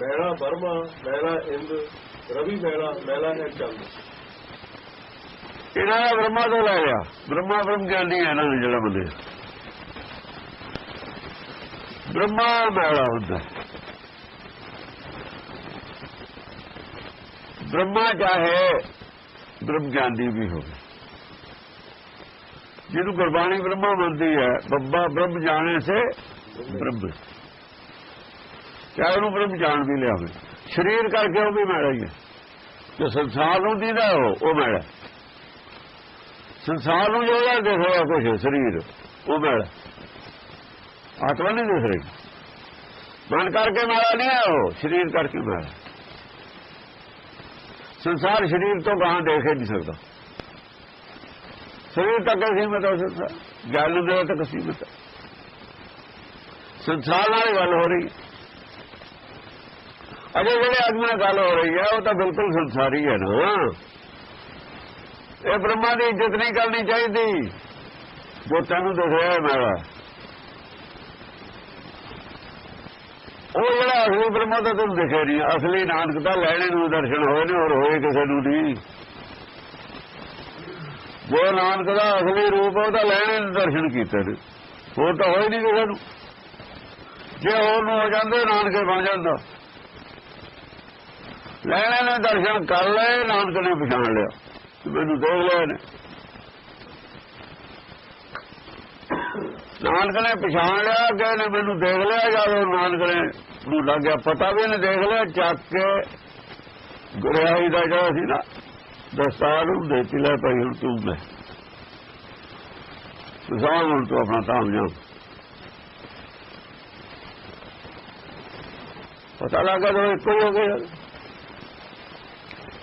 ਮੈਲਾ Burma ਮੈਲਾ ਇੰਦ, ਰਵੀ ਮੈਲਾ ਮੈਲਾ ਹੈ ਚੰਦ। ਇਹਨਾਂ ਦਾ ਬ੍ਰਹਮਾ ਤੋਂ ਲੈ ਲਿਆ। ਬ੍ਰਹਮਾ ਬ੍ਰਹਮ ਗਿਆਨੀ ਹੈ ਇਹਨਾਂ ਨੇ ਜਿਹੜਾ ਬੰਦੇ ਬ੍ਰਹਮਾ ਮੈਲਾ ਹੁੰਦਾ। ਬ੍ਰਹਮਾ ਚਾਹੇ ਬ੍ਰਹਮ ਗਿਆਨੀ ਵੀ ਹੋਵੇ। ਜਿਹਨੂੰ ਗੁਰਬਾਣੀ ਬ੍ਰਹਮਾ ਮੰਨਦੀ ਹੈ, ਬੱਬਾ ਬ੍ਰਹਮ ਜਾਣੇ ਸੇ ਬ੍ਰਹਮ ਚਾਹੇ ਉਹਨੂੰ ਬ੍ਰਹਮ ਜਾਣ ਵੀ ਲਿਆਵੇ ਸਰੀਰ ਕਰਕੇ ਉਹ ਵੀ ਮੈਲਾ ਹੀ ਹੈ। ਜੋ ਸੰਸਾਰ ਨੂੰ ਦੀਦਾ ਉਹ ਉਹ ਮੈਲਾ ਸੰਸਾਰ ਨੂੰ ਜਿਹੜਾ ਦੇਖ ਕੁਛ ਸਰੀਰ, ਉਹ ਮੈਲਾ ਆਤਮਾ ਨਹੀਂ ਦੇਖ ਰਹੀ। ਮਨ ਕਰਕੇ ਮੈਲਾ ਨਹੀਂ ਹੈ ਉਹ, ਸਰੀਰ ਕਰਕੇ ਮੈਲਾ ਸੰਸਾਰ ਸਰੀਰ ਤੋਂ ਗਾਂ ਦੇਖ ਹੀ ਨਹੀਂ ਸਕਦਾ। ਸਰੀਰ ਤੱਕ ਸੀਮਤ ਹੋ ਸਕਦਾ ਗਿਆਨ ਦੇ ਤੱਕ ਸੀਮਤ ਹੈ। ਸੰਸਾਰ ਨਾਲ ਗੱਲ ਹੋ ਰਹੀ ਅਜੇ ਜਿਹੜੇ ਆਦਮੀ ਨਾਲ ਗੱਲ ਹੋ ਰਹੀ ਹੈ ਉਹ ਤਾਂ ਬਿਲਕੁਲ ਸੰਸਾਰੀ ਹੈ ਨਾ। ਇਹ ਬ੍ਰਹਮਾ ਦੀ ਇੱਜ਼ਤ ਨਹੀਂ ਕਰਨੀ ਚਾਹੀਦੀ। ਜੋ ਤੈਨੂੰ ਦਿਖ ਮੇਰਾ ਉਹ ਜਿਹੜਾ ਅਸਲੀ ਬ੍ਰਹਮਾ ਤਾਂ ਤੈਨੂੰ ਦਿਖੇ ਨਹੀਂ, ਅਸਲੀ ਨਾਨਕ ਦਾ ਲੈਣੇ ਨੂੰ ਦਰਸ਼ਨ ਹੋਏ ਨੇ, ਹੋਰ ਹੋਏ ਕਿਸੇ ਨੂੰ ਨਹੀਂ। ਜੋ ਨਾਨਕ ਦਾ ਅਸਲੀ ਰੂਪ ਹੈ ਉਹਦਾ ਲੈਣੇ ਨੂੰ ਦਰਸ਼ਨ ਕੀਤੇ ਨੇ। ਹੋਰ ਤਾਂ ਹੋਏ ਨਹੀਂ ਕਿਸੇ ਨੂੰ। ਜੇ ਹੋਰ ਨੂੰ ਹੋ ਜਾਂਦੇ, ਨਾਨਕੇ ਬਣ ਜਾਂਦਾ। ਲੈਣੇ ਨੇ ਦਰਸ਼ਨ ਕਰ ਲਏ ਨਾਨਕ ਨੇ ਪਛਾਣ ਲਿਆ। ਮੈਨੂੰ ਦੇਖ ਲਿਆ ਨੇ ਨਾਨਕ ਨੇ ਪਛਾਣ ਲਿਆ ਕਿ ਇਹਨੇ ਮੈਨੂੰ ਦੇਖ ਲਿਆ, ਜਦੋਂ ਨਾਨਕ ਨੇ ਨੂੰ ਲੱਗ ਗਿਆ। ਪਤਾ ਵੀ ਇਹਨੇ ਦੇਖ ਲਿਆ, ਚੱਕ ਕੇ ਗੁਰਿਆਈ ਦਾ ਜਿਹੜਾ ਸੀ ਨਾ, ਦਸਤਾਰ ਨੂੰ ਦੇਤੀ, ਲੈ ਭਾਈ, ਹੁਣ ਤੂੰ ਲੈ। ਸੁਸਾਨ ਹੁਣ ਤੂੰ ਆਪਣਾ ਧਾਮ ਜਾ ਪਤਾ ਲੱਗਾ ਤਾਂ ਇੱਕੋ ਹੀ ਹੋ ਗਿਆ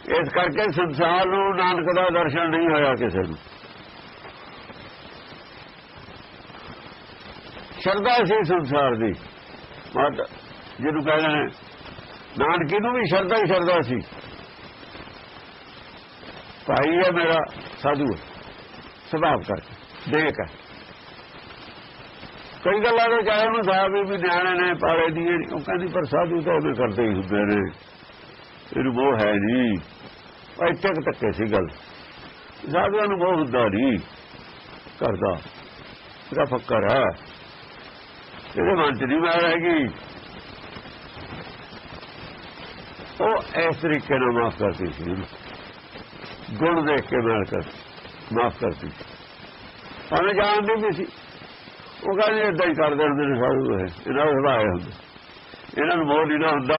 ਇਸ ਕਰਕੇ ਸੰਸਾਰ ਨੂੰ ਨਾਨਕ ਦਾ ਦਰਸ਼ਨ ਨਹੀਂ ਹੋਇਆ ਕਿਸੇ ਨੂੰ। ਸ਼ਰਧਾ ਸੀ ਸੰਸਾਰ ਦੀ। ਮਤ, ਜਿਹਨੂੰ ਕਹਿੰਦੇ ਨੇ, ਨਾਨਕੀ ਨੂੰ ਵੀ ਸ਼ਰਧਾ ਹੀ ਸ਼ਰਧਾ ਸੀ। ਭਾਈ ਹੈ ਮੇਰਾ ਸਾਧੂ ਸੁਭਾਵ ਕਰਕੇ, ਦੇਖ ਕਈ ਗੱਲਾਂ ਦੇ ਚਾਹੇ ਉਹਨੂੰ ਸਾਹਿਬ ਵੀ ਨਿਆਣੇ ਨੇ, ਪਾਲੇ ਦੀ ਉਹ ਕਹਿੰਦੀ ਪਰ ਸਾਧੂ ਤਾਂ ਉਹਨੇ ਕਰਦੇ ਹੀ ਹੁੰਦੇ ਨੇ। ਇਹਨੂੰ ਮੋਹ ਹੈ ਨਹੀਂ ਇੱਥੇ ਕੁ ਧੱਕੇ ਸੀ ਗੱਲ। ਸਾਧੂਆਂ ਨੂੰ ਮੋਹ ਹੁੰਦਾ ਨਹੀਂ ਕਰਦਾ ਇਹਦਾ ਫੱਕਰ ਹੈ। ਇਹਦੇ ਮਨ ਚ ਨਹੀਂ ਮੈਂ ਹੈਗੀ ਉਹ ਇਸ ਤਰੀਕੇ ਨਾਲ ਮਾਫ ਕਰਦੀ ਸੀ ਇਹਨੂੰ। ਗੁਣ ਦੇਖ ਕੇ ਮਾਰ ਕਰ ਮਾਫ ਕਰਦੀ ਸਾਨੂੰ ਜਾਣਦੀ ਵੀ ਸੀ। ਉਹ ਕਹਿੰਦੇ ਇਦਾਂ ਹੀ ਕਰਦੇ ਹੁੰਦੇ ਨੇ ਸਾਧੂ ਇਹ ਇਹਨਾਂ ਨੂੰ ਸੁਭਾਅ ਹੁੰਦਾ। ਇਹਨਾਂ ਨੂੰ ਮੋਹ ਨਹੀਂ ਹੁੰਦਾ।